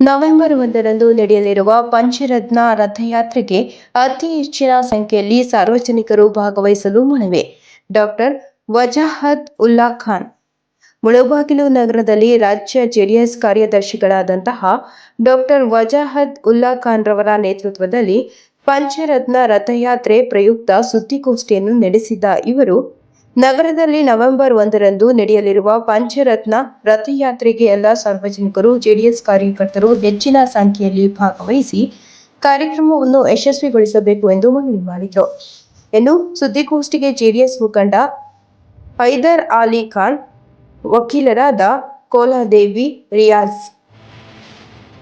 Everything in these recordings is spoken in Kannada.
ನವೆಂಬರ್ ಒಂದರಂದು ನಡೆಯಲಿರುವ ಪಂಚರತ್ನ ರಥಯಾತ್ರೆಗೆ ಅತಿ ಹೆಚ್ಚಿನ ಸಂಖ್ಯೆಯಲ್ಲಿ ಸಾರ್ವಜನಿಕರು ಭಾಗವಹಿಸಲು ಮನವಿ. ಡಾಕ್ಟರ್ ವಜಾಹತ್ ಉಲ್ಲಾ ಖಾನ್. ಮುಳಬಾಗಿಲು ನಗರದಲ್ಲಿ ರಾಜ್ಯ ಜೆಡಿಎಸ್ ಕಾರ್ಯದರ್ಶಿಗಳಾದಂತಹ ಡಾಕ್ಟರ್ ವಜಾಹತ್ ಉಲ್ಲಾ ಖಾನ್ ರವರ ನೇತೃತ್ವದಲ್ಲಿ ಪಂಚರತ್ನ ರಥಯಾತ್ರೆ ಪ್ರಯುಕ್ತ ಸುದ್ದಿಗೋಷ್ಠಿಯನ್ನು ನಡೆಸಿದ ಇವರು ನಗರದಲ್ಲಿ ನವೆಂಬರ್ ಒಂದರಂದು ನಡೆಯಲಿರುವ ಪಂಚರತ್ನ ರಥಯಾತ್ರೆಗೆ ಎಲ್ಲ ಸಾರ್ವಜನಿಕರು, ಜೆಡಿಎಸ್ ಕಾರ್ಯಕರ್ತರು ಹೆಚ್ಚಿನ ಸಂಖ್ಯೆಯಲ್ಲಿ ಭಾಗವಹಿಸಿ ಕಾರ್ಯಕ್ರಮವನ್ನು ಯಶಸ್ವಿಗೊಳಿಸಬೇಕು ಎಂದು ಮನವಿ ಮಾಡಿದರು. ಎಂದು ಸುದ್ದಿಗೋಷ್ಠಿಗೆ ಜೆಡಿಎಸ್ ಮುಖಂಡ ಹೈದರ್ ಅಲಿ ಖಾನ್, ವಕೀಲರಾದ ಕೋಲಾದೇವಿ, ರಿಯಾಜ್,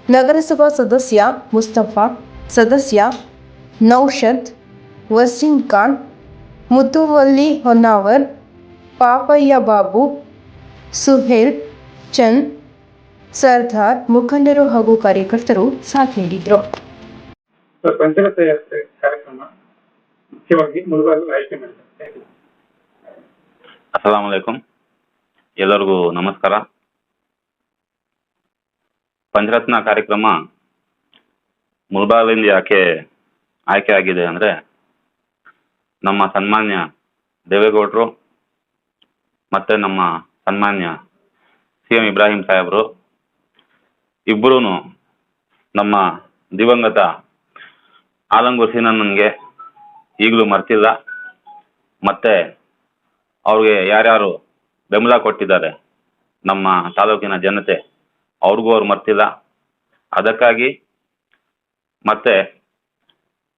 ನಗರಸಭಾ ಸದಸ್ಯ ಮುಸ್ತಫಾ, ಸದಸ್ಯ ನೌಷದ್ ವಸೀಂ ಖಾನ್ ಮುತುವಲ್ಲಿ ಹೊನ್ನಾವರ್ ಪಾಪಯ್ಯ ಬಾಬು ಸುಹೇಲ್ ಚಂದ್ ಸರ್ದಾರ್ ಮುಖಂಡರು ಹಾಗೂ ಕಾರ್ಯಕರ್ತರು ಸಾಥ್ ನೀಡಿದರು. ಸೊ ಪಂಚರಥ ಯಾತ್ರೆ ಕಾರ್ಯಕ್ರಮ ಮುಖ್ಯವಾಗಿ ಮುಳುಬಾಗಿಲು ಆಯ್ಕೆ ಮಾಡಿದ್ದಾರೆ ಅಸ್ಸಲಾಂ ವಲೈಕುಂ ಎಲ್ಲರಿಗೂ ನಮಸ್ಕಾರ. ಪಂಚರತ್ನ ಕಾರ್ಯಕ್ರಮ ಮುಲ್ಬಾಲಿಂದ ಯಾಕೆ ಆಯ್ಕೆ ಆಗಿದೆ ಅಂದರೆ ನಮ್ಮ ಸನ್ಮಾನ್ಯ ದೇವೇಗೌಡರು ಮತ್ತೆ ನಮ್ಮ ಸನ್ಮಾನ್ಯ ಸಿ ಎಂ ಇಬ್ರಾಹಿಂ ಸಾಹೇಬರು. ಇಬ್ಬರೂ ನಮ್ಮ ದಿವಂಗತ ಆಲಂಗೂರ್ ಸೀನಣ್ಣನಿಗೆ ಈಗಲೂ ಮರ್ತಿಲ್ಲ. ಮತ್ತೆ ಅವ್ರಿಗೆ ಯಾರ್ಯಾರು ಬೆಂಬಲ ಕೊಟ್ಟಿದ್ದಾರೆ ನಮ್ಮ ತಾಲೂಕಿನ ಜನತೆ ಅವ್ರಿಗೂ ಅವ್ರು ಮರ್ತಿಲ್ಲ. ಅದಕ್ಕಾಗಿ ಮತ್ತೆ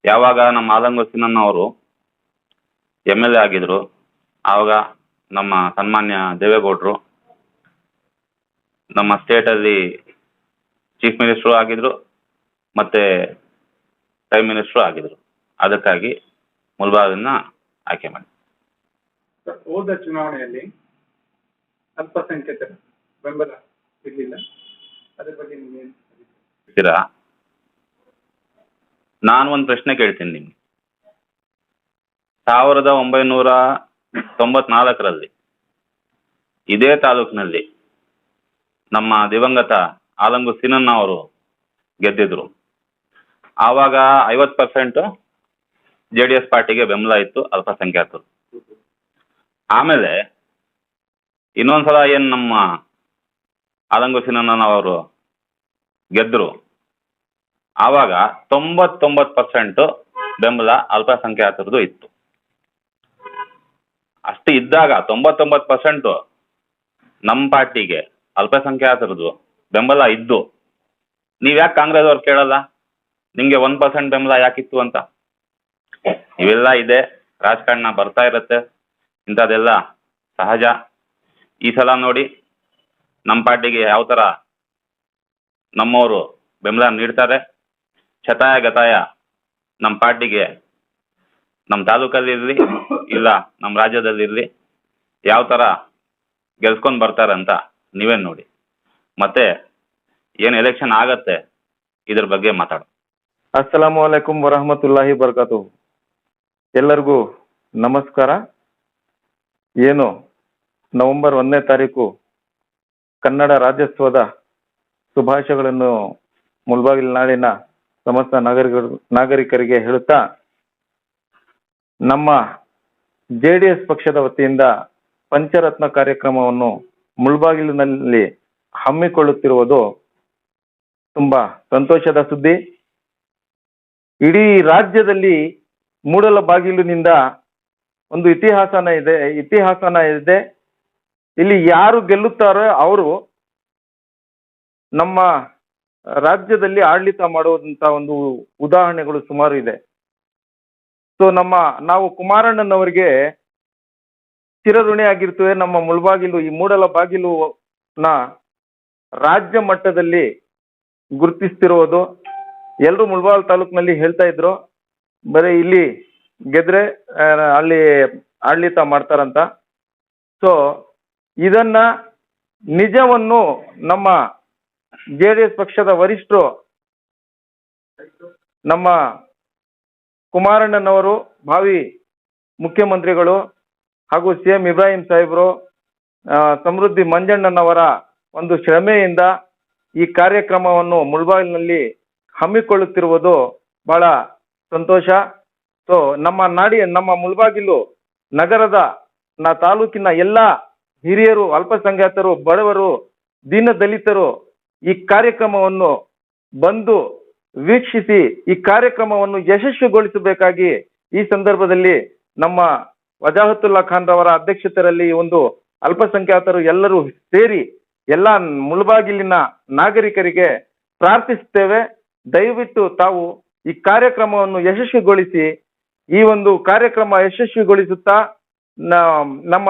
ಯಾವಾಗ ನಮ್ಮ ಆಲಂಗೂರ್ ಅವರು ಎಂ ಎಲ್ ಎ ಆಗಿದ್ರು. ಆವಾಗ ನಮ್ಮ ಸನ್ಮಾನ್ಯ ದೇವೇಗೌಡರು ನಮ್ಮ ಸ್ಟೇಟಲ್ಲಿ ಚೀಫ್ ಮಿನಿಸ್ಟ್ರು ಆಗಿದ್ರು ಮತ್ತೆ ಪ್ರೈಮ್ ಮಿನಿಸ್ಟ್ರು ಆಗಿದ್ರು. ಅದಕ್ಕಾಗಿ ಮುಲ್ಬಾಗನ್ನ ಆಯ್ಕೆ ಮಾಡಿ ಹೋದ ಚುನಾವಣೆಯಲ್ಲಿ ಅಲ್ಪಸಂಖ್ಯಾತರ ಬೆಂಬಲ ಇರಲಿಲ್ಲ. ಅದ್ರ ಬಗ್ಗೆ ನಿಮ್ಗೆ ನಾನು ಒಂದು ಪ್ರಶ್ನೆ ಕೇಳ್ತೀನಿ ನಿಮ್ಗೆ. ಸಾವಿರದ ಒಂಬೈನೂರ ತೊಂಬತ್ನಾಲ್ಕರಲ್ಲಿ, ಇದೇ ತಾಲೂಕಿನಲ್ಲಿ ನಮ್ಮ ದಿವಂಗತ ಆಲಂಗು ಸಿನಣ್ಣ ಅವರು ಗೆದ್ದಿದ್ರು. ಆವಾಗ ಐವತ್ತು ಪರ್ಸೆಂಟು ಜೆ ಡಿ ಎಸ್ ಪಾರ್ಟಿಗೆ ಬೆಂಬಲ ಇತ್ತು ಅಲ್ಪಸಂಖ್ಯಾತರು. ಆಮೇಲೆ ಇನ್ನೊಂದ್ಸಲ ಏನು ನಮ್ಮ ಆಲಂಗು ಅವರು ಗೆದ್ರು. ಆವಾಗ ತೊಂಬತ್ತೊಂಬತ್ತು ಪರ್ಸೆಂಟ್ ಬೆಂಬಲ ಅಲ್ಪಸಂಖ್ಯಾತರದ್ದು ಇತ್ತು. ಅಷ್ಟು ಇದ್ದಾಗ ತೊಂಬತ್ತೊಂಬತ್ತು ಪರ್ಸೆಂಟ್ ನಮ್ಮ ಪಾರ್ಟಿಗೆ ಅಲ್ಪಸಂಖ್ಯಾತರದ್ದು ಬೆಂಬಲ ಇದ್ದು, ನೀವು ಯಾಕೆ ಕಾಂಗ್ರೆಸ್ ಅವ್ರು ಕೇಳಲ್ಲ? ನಿಮಗೆ ಒನ್ ಪರ್ಸೆಂಟ್ ಬೆಂಬಲ ಯಾಕಿತ್ತು ಅಂತ? ಇವೆಲ್ಲ ಇದೆ, ರಾಜಕಾರಣ ಬರ್ತಾ ಇರುತ್ತೆ ಇಂಥದ್ದೆಲ್ಲ ಸಹಜ. ಈ ಸಲ ನೋಡಿ ನಮ್ಮ ಪಾರ್ಟಿಗೆ ಯಾವ ತರ ನಮ್ಮವರು ಬೆಂಬಲ ನೀಡ್ತಾರೆ. ಶತಾಯ ಗತಾಯ ನಮ್ಮ ಪಾರ್ಟಿಗೆ ನಮ್ಮ ತಾಲೂಕಲ್ಲಿ ಇರಲಿ, ಇಲ್ಲ ನಮ್ಮ ರಾಜ್ಯದಲ್ಲಿ ಇರಲಿ, ಯಾವ ಥರ ಗೆಲ್ಸ್ಕೊಂಡು ಬರ್ತಾರಂತ ನೀವೇ ನೋಡಿ. ಮತ್ತೆ ಏನು ಎಲೆಕ್ಷನ್ ಆಗತ್ತೆ ಇದ್ರ ಬಗ್ಗೆ ಮಾತಾಡು ಅಸ್ಸಲಾಮು ಅಲೈಕುಂ ವರಹಮತುಲ್ಲಾಹಿ ಬರ್ಕಾತು ಎಲ್ಲರಿಗೂ ನಮಸ್ಕಾರ. ಏನು ನವೆಂಬರ್ ಒಂದನೇ ತಾರೀಕು ಕನ್ನಡ ರಾಜ್ಯೋತ್ಸವದ ಶುಭಾಶಯಗಳನ್ನು ಮುಲ್ಬಾಗಿಲು ನಾಡಿನ ಸಮಸ್ತ ನಾಗರಿಕರು ನಾಗರಿಕರಿಗೆ ಹೇಳುತ್ತಾ ನಮ್ಮ ಜೆ ಡಿ ಎಸ್ ಪಕ್ಷದ ವತಿಯಿಂದ ಪಂಚರತ್ನ ಕಾರ್ಯಕ್ರಮವನ್ನು ಮುಳ್ಬಾಗಿಲಿನಲ್ಲಿ ಹಮ್ಮಿಕೊಳ್ಳುತ್ತಿರುವುದು ತುಂಬಾ ಸಂತೋಷದ ಸುದ್ದಿ. ಇಡೀ ರಾಜ್ಯದಲ್ಲಿ ಮೂಡಲ ಬಾಗಿಲಿನಿಂದ ಒಂದು ಇತಿಹಾಸನ ಇದೆ ಇತಿಹಾಸನ ಇದೆ. ಇಲ್ಲಿ ಯಾರು ಗೆಲ್ಲುತ್ತಾರೋ ಅವರು ನಮ್ಮ ರಾಜ್ಯದಲ್ಲಿ ಆಡಳಿತ ಮಾಡುವಂತ ಒಂದು ಉದಾಹರಣೆಗಳು ಸುಮಾರು ಇದೆ. ಸೊ ನಮ್ಮ, ನಾವು ಕುಮಾರಣ್ಣನವರಿಗೆ ಚಿರಋಣಿ ಆಗಿರ್ತೇವೆ ನಮ್ಮ ಮುಳ್ಬಾಗಿಲು, ಈ ಮೂಡಲ ಬಾಗಿಲು ನ ರಾಜ್ಯ ಮಟ್ಟದಲ್ಲಿ ಗುರುತಿಸ್ತಿರೋದು. ಎಲ್ಲರೂ ಮುಳ್ಬಾಲ್ ತಾಲೂಕಿನಲ್ಲಿ ಹೇಳ್ತಾ ಇದ್ರು. ಬರೀ ಇಲ್ಲಿ ಗೆದ್ರೆ ಅಲ್ಲಿ ಆಡಳಿತ ಮಾಡ್ತಾರಂತ. ಸೊ ಇದನ್ನ ನಿಜವನ್ನು ನಮ್ಮ ಜೆ ಪಕ್ಷದ ವರಿಷ್ಠರು ನಮ್ಮ ಕುಮಾರಣ್ಣನವರು ಭಾವಿ ಮುಖ್ಯಮಂತ್ರಿಗಳು ಹಾಗೂ ಸಿ ಎಂ ಇಬ್ರಾಹಿಂ ಸಾಹೇಬರು ಸಮೃದ್ಧಿ ಮಂಜಣ್ಣನವರ ಒಂದು ಶ್ರಮೆಯಿಂದ ಈ ಕಾರ್ಯಕ್ರಮವನ್ನು ಮುಳ್ಬಾಗಿಲಿನಲ್ಲಿ ಹಮ್ಮಿಕೊಳ್ಳುತ್ತಿರುವುದು ಬಹಳ ಸಂತೋಷ. ಸೊ ನಮ್ಮ ನಾಡಿ, ನಮ್ಮ ಮುಳ್ಬಾಗಿಲು ನಗರದ, ನಾ ತಾಲೂಕಿನ ಎಲ್ಲ ಹಿರಿಯರು, ಅಲ್ಪಸಂಖ್ಯಾತರು, ಬಡವರು ದೀನ ದಲಿತರು ಈ ಕಾರ್ಯಕ್ರಮವನ್ನು ಬಂದು ವೀಕ್ಷಿಸಿ ಈ ಕಾರ್ಯಕ್ರಮವನ್ನು ಯಶಸ್ವಿಗೊಳಿಸಬೇಕಾಗಿ ಈ ಸಂದರ್ಭದಲ್ಲಿ ನಮ್ಮ ವಜಾಹತುಲ್ಲಾ ಖಾನ್ ರವರ ಅಧ್ಯಕ್ಷತೆಯಲ್ಲಿ ಒಂದು ಅಲ್ಪಸಂಖ್ಯಾತರು ಎಲ್ಲರೂ ಸೇರಿ ಎಲ್ಲ ಮುಳಬಾಗಿಲಿನ ನಾಗರಿಕರಿಗೆ ಪ್ರಾರ್ಥಿಸುತ್ತೇವೆ. ದಯವಿಟ್ಟು ತಾವು ಈ ಕಾರ್ಯಕ್ರಮವನ್ನು ಯಶಸ್ವಿಗೊಳಿಸಿ, ಈ ಒಂದು ಕಾರ್ಯಕ್ರಮ ಯಶಸ್ವಿಗೊಳಿಸುತ್ತಾ ನಮ್ಮ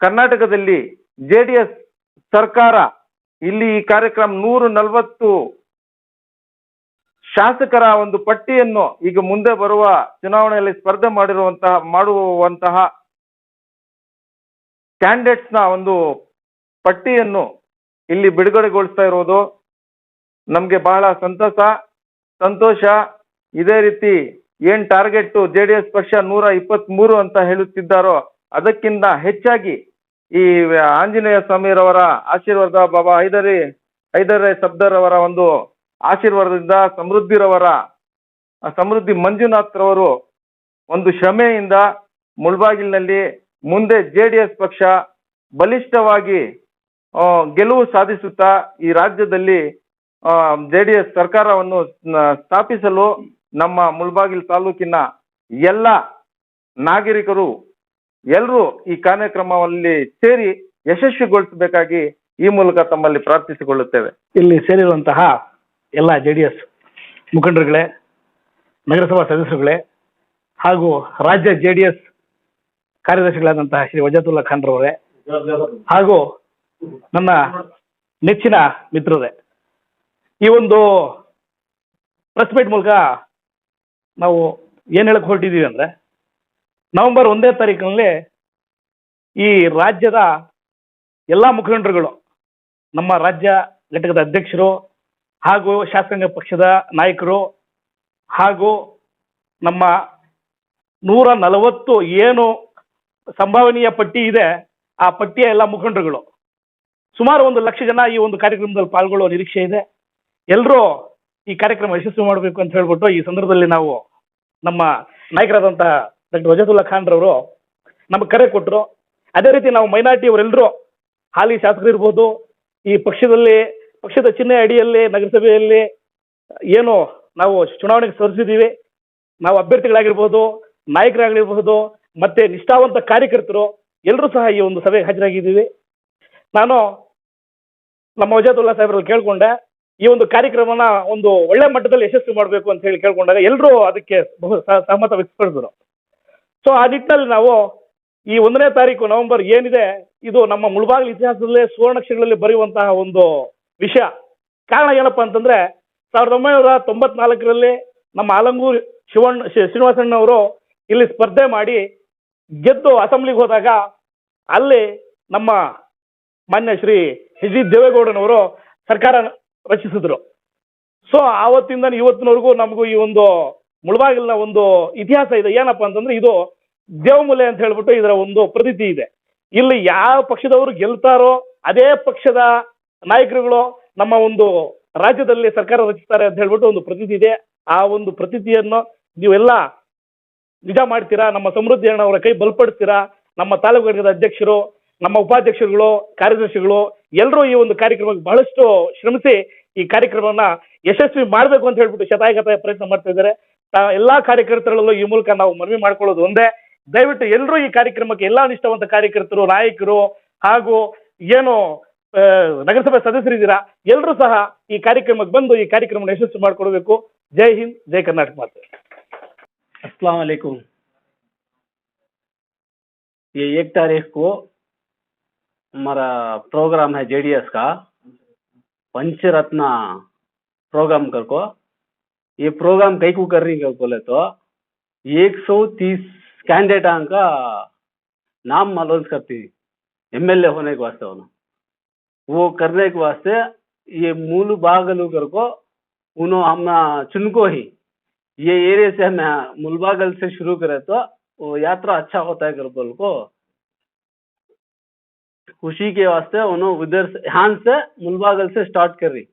ಕರ್ನಾಟಕದಲ್ಲಿ ಜೆ ಸರ್ಕಾರ ಇಲ್ಲಿ ಈ ಕಾರ್ಯಕ್ರಮ ನೂರ ನಲವತ್ತು ಶಾಸಕರ ಒಂದು ಪಟ್ಟಿಯನ್ನು ಈಗ ಮುಂದೆ ಬರುವ ಚುನಾವಣೆಯಲ್ಲಿ ಸ್ಪರ್ಧೆ ಮಾಡಿರುವಂತಹ, ಮಾಡುವಂತಹ ಕ್ಯಾಂಡಿಡೇಟ್ಸ್ನ ಒಂದು ಪಟ್ಟಿಯನ್ನು ಇಲ್ಲಿ ಬಿಡುಗಡೆಗೊಳಿಸ್ತಾ ಇರೋದು. ನಮ್ಗೆ ಬಹಳ ಸಂತಸ, ಸಂತೋಷ. ಇದೇ ರೀತಿ ಏನ್ ಟಾರ್ಗೆಟ್ ಜೆ ಡಿ ಎಸ್ ಪಕ್ಷ ನೂರ ಇಪ್ಪತ್ತ್ ಮೂರು ಅಂತ ಹೇಳುತ್ತಿದ್ದಾರೋ, ಅದಕ್ಕಿಂತ ಹೆಚ್ಚಾಗಿ ಈ ಆಂಜನೇಯ ಸ್ವಾಮಿರವರ ಆಶೀರ್ವಾದ, ಬಾಬಾ ಹೈದರಿ, ಹೈದರೇ ಸಬ್ದರ್ ಅವರ ಒಂದು ಆಶೀರ್ವಾದದಿಂದ ಸಮೃದ್ಧಿರವರ, ಸಮೃದ್ಧಿ ಮಂಜುನಾಥ್ ರವರು ಒಂದು ಶ್ರಮೆಯಿಂದ ಮುಳ್ಬಾಗಿಲಿನಲ್ಲಿ ಮುಂದೆ ಜೆ ಪಕ್ಷ ಬಲಿಷ್ಠವಾಗಿ ಗೆಲುವು ಸಾಧಿಸುತ್ತಾ ಈ ರಾಜ್ಯದಲ್ಲಿ ಜೆ ಡಿ ಎಸ್ ಸರ್ಕಾರವನ್ನು ಸ್ಥಾಪಿಸಲು ನಮ್ಮ ಮುಳ್ಬಾಗಿಲು ತಾಲೂಕಿನ ಎಲ್ಲ ನಾಗರಿಕರು ಎಲ್ಲರೂ ಈ ಕಾರ್ಯಕ್ರಮದಲ್ಲಿ ಸೇರಿ ಯಶಸ್ವಿಗೊಳಿಸಬೇಕಾಗಿ ಈ ಮೂಲಕ ತಮ್ಮಲ್ಲಿ ಪ್ರಾರ್ಥಿಸಿಕೊಳ್ಳುತ್ತೇವೆ. ಇಲ್ಲಿ ಸೇರಿರುವಂತಹ ಎಲ್ಲ ಜೆ ಡಿ ಎಸ್ ಮುಖಂಡರುಗಳೇ, ನಗರಸಭಾ ಸದಸ್ಯರುಗಳೇ ಹಾಗೂ ರಾಜ್ಯ ಜೆ ಡಿ ಎಸ್ ಕಾರ್ಯದರ್ಶಿಗಳಾದಂತಹ ಶ್ರೀ ವಜಾತುಲ್ಲಾ ಖಾನ್ ರವರೇ ಹಾಗೂ ನನ್ನ ನೆಚ್ಚಿನ ಮಿತ್ರರೇ. ಈ ಒಂದು ಪ್ರೆಸ್ ಮೀಟ್ ಮೂಲಕ ನಾವು ಏನ್ ಹೇಳಕ್ ಹೊರಟಿದ್ದೀವಿ ಅಂದ್ರೆ, ನವೆಂಬರ್ ಒಂದೇ ತಾರೀಕಿನಲ್ಲಿ ಈ ರಾಜ್ಯದ ಎಲ್ಲ ಮುಖಂಡರುಗಳು, ನಮ್ಮ ರಾಜ್ಯ ಘಟಕದ ಅಧ್ಯಕ್ಷರು ಹಾಗೂ ಶಾಸಕಾಂಗ ಪಕ್ಷದ ನಾಯಕರು ಹಾಗೂ ನಮ್ಮ ನೂರ ನಲವತ್ತು ಏನು ಸಂಭವನೀಯ ಪಟ್ಟಿ ಇದೆ, ಆ ಪಟ್ಟಿಯ ಎಲ್ಲ ಮುಖಂಡರುಗಳು. ಸುಮಾರು ಒಂದು ಲಕ್ಷ ಜನ ಈ ಒಂದು ಕಾರ್ಯಕ್ರಮದಲ್ಲಿ ಪಾಲ್ಗೊಳ್ಳುವ ನಿರೀಕ್ಷೆ ಇದೆ. ಎಲ್ಲರೂ ಈ ಕಾರ್ಯಕ್ರಮ ಯಶಸ್ವಿ ಮಾಡಬೇಕು ಅಂತ ಹೇಳ್ಬಿಟ್ಟು ಈ ಸಂದರ್ಭದಲ್ಲಿ ನಾವು ನಮ್ಮ ನಾಯಕರಾದಂತಹ ಡಾಕ್ಟರ್ ವಜತುಲ್ಲಾ ಖಾನ್ ರವರು ನಮಗೆ ಕರೆ ಕೊಟ್ಟರು. ಅದೇ ರೀತಿ ನಾವು ಮೈನಾರಿಟಿ ಅವರೆಲ್ಲರೂ ಹಾಲಿ ಶಾಸಕರು ಇರ್ಬೋದು, ಈ ಪಕ್ಷದಲ್ಲಿ ಪಕ್ಷದ ಚಿಹ್ನೆ ಅಡಿಯಲ್ಲಿ, ನಗರಸಭೆಯಲ್ಲಿ ಏನು ನಾವು ಚುನಾವಣೆಗೆ ಸ್ಪರ್ಧಿಸಿದ್ದೀವಿ. ನಾವು ಅಭ್ಯರ್ಥಿಗಳಾಗಿರ್ಬೋದು ನಾಯಕರಾಗಿರಬಹುದು ಮತ್ತೆ ನಿಷ್ಠಾವಂತ ಕಾರ್ಯಕರ್ತರು ಎಲ್ಲರೂ ಸಹ ಈ ಒಂದು ಸಭೆಗೆ ಹಾಜರಾಗಿದ್ದೀವಿ. ನಾನು ನಮ್ಮ ವಜಾತುಲ್ಲಾ ಸಾಹೇಬ್ರಲ್ಲಿ ಕೇಳ್ಕೊಂಡೆ, ಈ ಒಂದು ಕಾರ್ಯಕ್ರಮನ ಒಂದು ಒಳ್ಳೆ ಮಟ್ಟದಲ್ಲಿ ಯಶಸ್ವಿ ಮಾಡಬೇಕು ಅಂತ ಹೇಳಿ ಕೇಳ್ಕೊಂಡಾಗ ಎಲ್ಲರೂ ಅದಕ್ಕೆ ಬಹು ಸಹ- ಸಹಮತ ವ್ಯಕ್ತಪಡಿಸಿದ್ರು. ಸೊ ಆ ನಿಟ್ಟಿನಲ್ಲಿ ನಾವು ಈ ಒಂದನೇ ತಾರೀಕು ನವೆಂಬರ್ ಏನಿದೆ, ಇದು ನಮ್ಮ ಮುಳಬಾಗಿಲು ಇತಿಹಾಸದಲ್ಲೇ ಸುವರ್ಣಕ್ಷರಗಳಲ್ಲಿ ಬರೆಯುವಂತಹ ಒಂದು ವಿಷಯ. ಕಾರಣ ಏನಪ್ಪಾ ಅಂತಂದ್ರೆ, ಸಾವಿರದ ಒಂಬೈನೂರ ತೊಂಬತ್ನಾಲ್ಕರಲ್ಲಿ ನಮ್ಮ ಆಲಂಗೂರು ಶಿವಣ್ಣ ಶ್ರೀನಿವಾಸಣ್ಣವರು ಇಲ್ಲಿ ಸ್ಪರ್ಧೆ ಮಾಡಿ ಗೆದ್ದು ಅಸೆಂಬ್ಲಿಗೆ ಹೋದಾಗ ಅಲ್ಲಿ ನಮ್ಮ ಮಾನ್ಯ ಶ್ರೀ ಎಚ್ ಡಿ ದೇವೇಗೌಡನವರು ಸರ್ಕಾರ ರಚಿಸಿದ್ರು. ಸೊ ಆವತ್ತಿಂದ ಇವತ್ತಿನವರೆಗೂ ನಮಗೂ ಈ ಒಂದು ಮುಳಬಾಗಿಲಿನ ಒಂದು ಇತಿಹಾಸ ಇದೆ. ಏನಪ್ಪಾ ಅಂತಂದ್ರೆ, ಇದು ದೇವಮೂಲೆ ಅಂತ ಹೇಳ್ಬಿಟ್ಟು ಇದರ ಒಂದು ಪ್ರತೀತಿ ಇದೆ. ಇಲ್ಲಿ ಯಾವ ಪಕ್ಷದವರು ಗೆಲ್ತಾರೋ, ಅದೇ ಪಕ್ಷದ ನಾಯಕರುಗಳು ನಮ್ಮ ಒಂದು ರಾಜ್ಯದಲ್ಲಿ ಸರ್ಕಾರ ರಚಿಸ್ತಾರೆ ಅಂತ ಹೇಳ್ಬಿಟ್ಟು ಒಂದು ಪ್ರತೀತಿ ಇದೆ. ಆ ಒಂದು ಪ್ರತೀತಿಯನ್ನು ನೀವೆಲ್ಲ ನಿಜ ಮಾಡ್ತೀರಾ? ನಮ್ಮ ಸಮೃದ್ಧಿ ಅಣ್ಣ ಅವರ ಕೈ ಬಲಪಡಿಸ್ತೀರಾ? ನಮ್ಮ ತಾಲೂಕು ಘಟಕದ ಅಧ್ಯಕ್ಷರು, ನಮ್ಮ ಉಪಾಧ್ಯಕ್ಷರುಗಳು, ಕಾರ್ಯದರ್ಶಿಗಳು ಎಲ್ಲರೂ ಈ ಒಂದು ಕಾರ್ಯಕ್ರಮಕ್ಕೆ ಬಹಳಷ್ಟು ಶ್ರಮಿಸಿ ಈ ಕಾರ್ಯಕ್ರಮವನ್ನ ಯಶಸ್ವಿ ಮಾಡಬೇಕು ಅಂತ ಹೇಳ್ಬಿಟ್ಟು ಶತಾಯಗತ ಪ್ರಯತ್ನ ಮಾಡ್ತಾ ಇದ್ದಾರೆ. ಎಲ್ಲಾ ಕಾರ್ಯಕರ್ತರಲ್ಲೂ ಈ ಮೂಲಕ ನಾವು ಮನವಿ ಮಾಡ್ಕೊಳ್ಳೋದು ಒಂದೇ. ದಯವಿಟ್ಟು ಎಲ್ಲರೂ ಈ ಕಾರ್ಯಕ್ರಮಕ್ಕೆ ಎಲ್ಲಾ ನಿಷ್ಠಾವಂತ ಕಾರ್ಯಕರ್ತರು, ನಾಯಕರು ಹಾಗೂ ಏನು ನಗರಸಭೆ ಸದಸ್ಯರಿದ್ದೀರಾ ಎಲ್ಲರೂ ಸಹ ಈ ಕಾರ್ಯಕ್ರಮಕ್ಕೆ ಬಂದು ಈ ಕಾರ್ಯಕ್ರಮ ಯಶಸ್ವಿ ಮಾಡಿಕೊಡ್ಬೇಕು ಜೈ ಹಿಂದ್ ಜೈ ಕರ್ನಾಟಕ ಮಾತೆ अस्सलाम वालेकुम ये एक तारीख को हमारा प्रोग्राम है जेडीएस का पंचरत्न प्रोग्राम कर को ये प्रोग्राम कई को कर रही है बोले तो 130 कैंडिडेट का नाम अलाउंस करती एमएलए होने के वास्ते उन्होंने वो करने के वास्ते ये मूल बागलू कर को उन्होंने हम चुनको ही। ये एरिया से हम मुलबागल से शुरू करें तो वो यात्रा अच्छा होता है कर बोल को। खुशी के वास्ते उन्होंने उधर से, यहाँ से मुलबागल से स्टार्ट कर। रही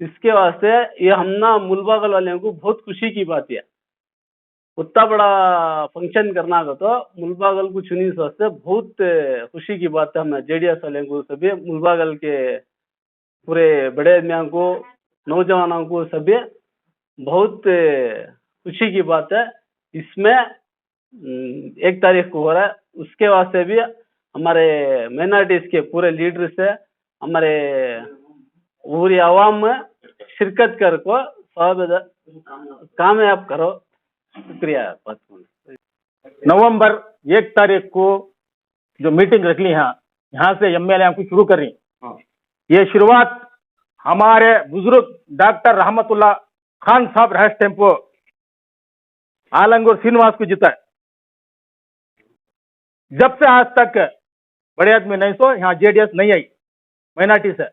इसके वास्ते ये हम ना मुलबागल वाले को बहुत खुशी की बात है। उतना बड़ा फ़ंक्शन करना तो मुलबागल को चुनी वास्ते बहुत खुशी की बात है हमें जेडीएस वाले को सभी, मुलबागल के पूरे बड़े आदमियों को, नौजवानों को सभी, बहुत खुशी की बात है। इसमें एक तारीख को हो रहा है, उसके वास्ते भी हमारे माइनॉरिटीज के पूरे लीडर से हमारे पूरी आवाम में शिरकत कर को स्वागत कामयाब करो। शुक्रिया नवंबर एक तारीख को जो मीटिंग रख ली है यहाँ से एम एल को शुरू कर रही ये शुरुआत हमारे बुज़ुर्ग डॉक्टर रहमतुल्ला खान साहब रहस टेंपो आलंगूर श्रीनिवास को जीता है। जब से आज तक बड़े आदमी नहीं सो यहाँ जेडीएस नहीं आई माइनॉरिटी से।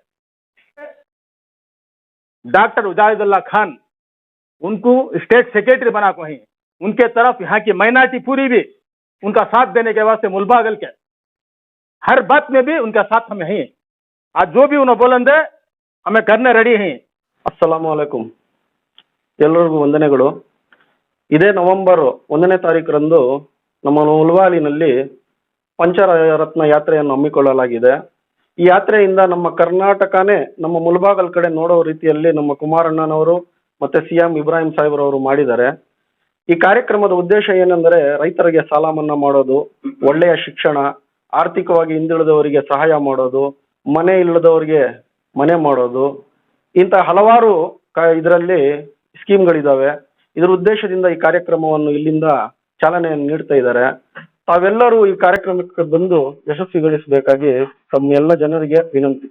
डॉक्टर उजाहिदुल्ला खान उनको स्टेट सेक्रेटरी बना को ही उनके तरफ यहाँ की माइनॉरिटी पूरी भी उनका साथ देने के वास्ते मुलबागल के हर बात में भी उनका साथ हमें है आज जो भी उन्हें बोलेंगे हमें करने रेडी हैं ಅಸ್ಸಲಾಮು ಅಲೈಕುಂ ಎಲ್ಲರಿಗೂ ವಂದನೆಗಳು ಇದೇ ನವೆಂಬರ್ ಒಂದನೇ ತಾರೀಕರಂದು ನಮ್ಮ ಮುಲ್ವಾಲಿನಲ್ಲಿ ಪಂಚರತ್ನ ಯಾತ್ರೆಯನ್ನು ಹಮ್ಮಿಕೊಳ್ಳಲಾಗಿದೆ ಈ ಯಾತ್ರೆಯಿಂದ ನಮ್ಮ ಕರ್ನಾಟಕನೇ ನಮ್ಮ ಮುಲ್ಬಾಗಲ್ ಕಡೆ ನೋಡೋ ರೀತಿಯಲ್ಲಿ ನಮ್ಮ ಕುಮಾರಣ್ಣನವರು ಮತ್ತೆ ಸಿಎಂ ಇಬ್ರಾಹಿಂ ಇಬ್ರಾಹಿಂ ಸಾಹೇಬ್ರವರು ಮಾಡಿದ್ದಾರೆ. ಈ ಕಾರ್ಯಕ್ರಮದ ಉದ್ದೇಶ ಏನೆಂದರೆ ರೈತರಿಗೆ ಸಾಲ ಮನ್ನಾ ಮಾಡೋದು, ಒಳ್ಳೆಯ ಶಿಕ್ಷಣ, ಆರ್ಥಿಕವಾಗಿ ಹಿಂದುಳಿದವರಿಗೆ ಸಹಾಯ ಮಾಡೋದು, ಮನೆ ಇಲ್ಲದವರಿಗೆ ಮನೆ ಮಾಡೋದು, ಇಂಥ ಹಲವಾರು ಇದರಲ್ಲಿ ಸ್ಕೀಮ್ಗಳಿದಾವೆ. ಇದರ ಉದ್ದೇಶದಿಂದ ಈ ಕಾರ್ಯಕ್ರಮವನ್ನು ಇಲ್ಲಿಂದ ಚಾಲನೆಯನ್ನು ನೀಡ್ತಾ ಇದ್ದಾರೆ. ತಾವೆಲ್ಲರೂ ಈ ಕಾರ್ಯಕ್ರಮಕ್ಕೆ ಬಂದು ಯಶಸ್ವಿಗೊಳಿಸಬೇಕಾಗಿ ತಮ್ಮ ಎಲ್ಲ ಜನರಿಗೆ ವಿನಂತಿ.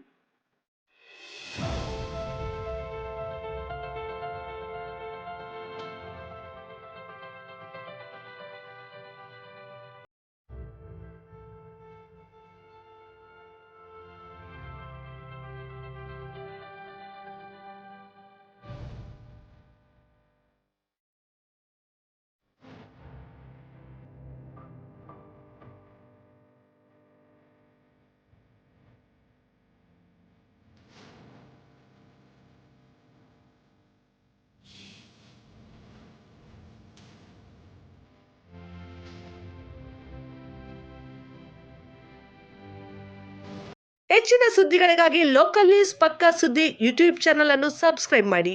ಹೆಚ್ಚಿನ ಸುದ್ದಿಗಳಿಗಾಗಿ ಲೋಕಲ್ ನ್ಯೂಸ್ ಪಕ್ಕಾ ಸುದ್ದಿ ಯೂಟ್ಯೂಬ್ ಚಾನಲ್ ಅನ್ನು ಸಬ್ಸ್ಕ್ರೈಬ್ ಮಾಡಿ.